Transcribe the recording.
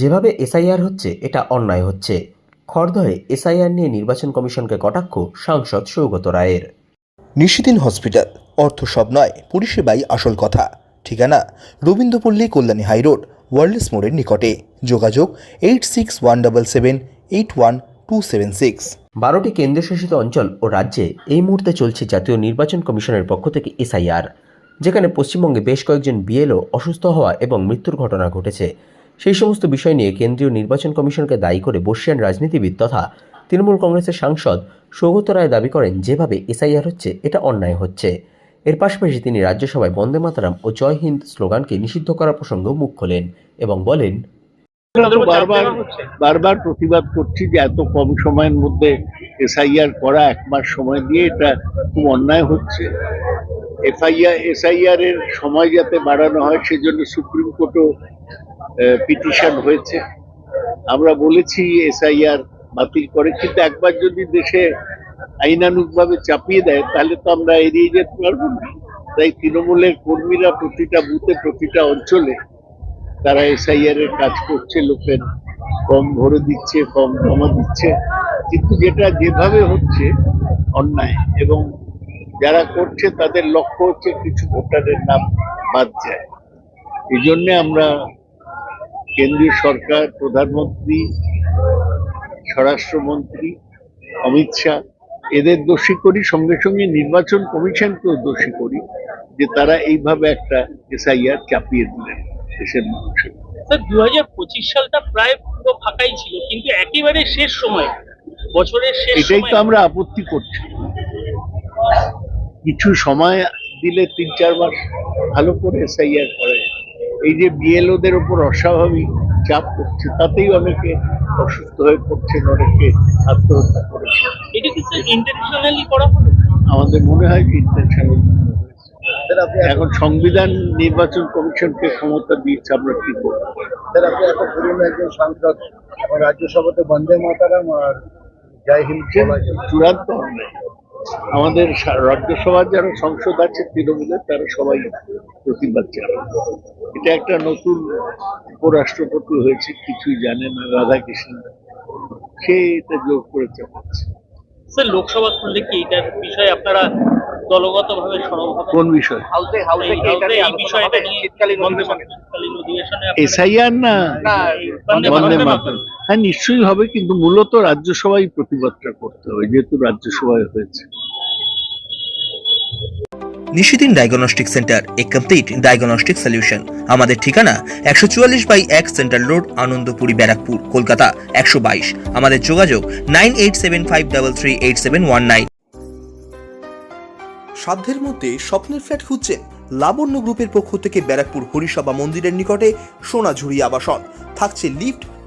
যেভাবে এসআইআর হচ্ছে এটা অন্যায় হচ্ছে। খড়দহে এসআইআর নিয়ে নির্বাচন কমিশনকে কটাক্ষ সাংসদ সৌগত রায়ের। নিশিদিন হসপিটাল অর্থ সব নয় পরিষেবাই আসল কথা। ঠিকানা রবীন্দ্রপল্লী কল্যাণী হাইরোড ওয়ার্ল্ডস মোড়ের নিকটে। যোগাযোগ eight six one double seven eight one two seven six. বারোটি কেন্দ্রশাসিত অঞ্চল ও রাজ্যে এই মুহূর্তে চলছে জাতীয় নির্বাচন কমিশনের পক্ষ থেকে এসআইআর যেখানে পশ্চিমবঙ্গে বেশ কয়েকজন বিএলও অসুস্থ হওয়া এবং মৃত্যুর ঘটনা ঘটেছে। সেই সমস্ত বিষয় নিয়ে কেন্দ্রীয় নির্বাচন কমিশনকে দায়ী করে বর্ষিয়ান রাজনীতিবিদ তথা তৃণমূল কংগ্রেসের সাংসদ সৌগত রায় দাবি করেন যেভাবে এসআইআর হচ্ছে এটা অন্যায় হচ্ছে। এর পাশাপাশি তিনি রাজ্যসভায় বন্দে মাতারাম ও জয় হিন্দ স্লোগানকে নিষিদ্ধ করার প্রসঙ্গেও মুখ খোলেন এবং বলেন বারবার বারবার প্রতিবাদ করছি যে এত কম সময়ের মধ্যে এসআইআর করা এক মাস সময় দিয়ে এটা খুব অন্যায় হচ্ছে। এফআইআর এসআইআর এর সময় যাতে বাড়ানো হয়, সেজন্য সুপ্রিম কোর্টও পিটিশন হয়েছে। আমরা বলেছি এসআইআর বাতিল করে, কিন্তু একবার যদি দেশে আইনানুগভাবে চাপিয়ে দেয়, তাহলে তো আমরা এড়িয়ে যেতে পারব না। তাই তৃণমূলের কর্মীরা প্রতিটা বুথে, প্রতিটা অঞ্চলে তারা এসআইআর এর কাজ করছে, লোকের কম ভরে দিচ্ছে কম জমা দিচ্ছে। কিন্তু যেটা যেভাবে হচ্ছে অন্যায় এবং যারা করছে তাদের লক্ষ্য হচ্ছে কিছু ভোটারের নাম বাদ যায়। এই জন্য আমরা কেন্দ্রীয় সরকার প্রধানমন্ত্রী স্বরাষ্ট্রমন্ত্রী অমিত শাহ এদের দোষী করি সঙ্গে সঙ্গে নির্বাচন কমিশনকেও দোষী করি যে তারা এইভাবে একটা এসআইআর চাপিয়ে দিলেন দেশের মানুষের। স্যার দু হাজার পঁচিশ সালটা প্রায় পুরো ফাঁকাই ছিল কিন্তু একেবারে শেষ সময় বছরের শেষ এটাই তো আমরা আপত্তি করছি। কিছু সময় দিলে তিন চার মাস ভালো করে এসআইআর করে। এই যে বিএলওদের উপর অস্বাভাবিক চাপ করছে তাতেই অনেকে অসুস্থ হয়ে পড়ছেন অনেকে আত্মহত্যা করেছে এটা কি স্যার ইন্টারন্যাশনালি করা হলো? আমাদের মনে হয় যে ইন্টেনশনাল এখন সংবিধান নির্বাচন কমিশনকে ক্ষমতা দিয়েছে আমরা কি করব? স্যার আপনি এত পুরনো একজন সাংসদ রাজ্যসভাতে বন্দে মাতারাম আর জয় হিন্দ। চূড়ান্ত আমাদের রাজ্যসভার যারা সংসদ আছে তৃণমূলের তারা সবাই প্রতিবাদ জানায়। এটা একটা নতুন উপরাষ্ট্রপতি হয়েছে কিছুই জানে না রাধাকৃষ্ণ। সে এটা জোর করে চাপাচ্ছে। স্যার লোকসভা খুললে কি এটার বিষয়ে আপনারা দলগতভাবে সরব কোন বিষয়? এসআইআর না? বন্দে মাতরম। হ্যাঁ নিশ্চয়ই হবে কিন্তু মূলত রাজ্যসভায় প্রতিবাদটা করতে হবে যেহেতু রাজ্যসভায় হয়েছে। Nishidin diagnostic centre a complete diagnostic solution. আমাদের ঠিকানা একশো চুয়াল্লিশ বাই এক সেন্ট্রাল রোড আনন্দপুরি ব্যারাকপুর কলকাতা একশো বাইশ। আমাদের যোগাযোগ nine eight seven five double three eight seven one nine. সাধ্যের মধ্যে স্বপ্নের ফ্ল্যাট খুঁজছেন লাবণ্য গ্রুপের পক্ষ থেকে ব্যারাকপুর হরিসভা মন্দিরের নিকটে সোনাঝুরি আবাসন। থাকছে lift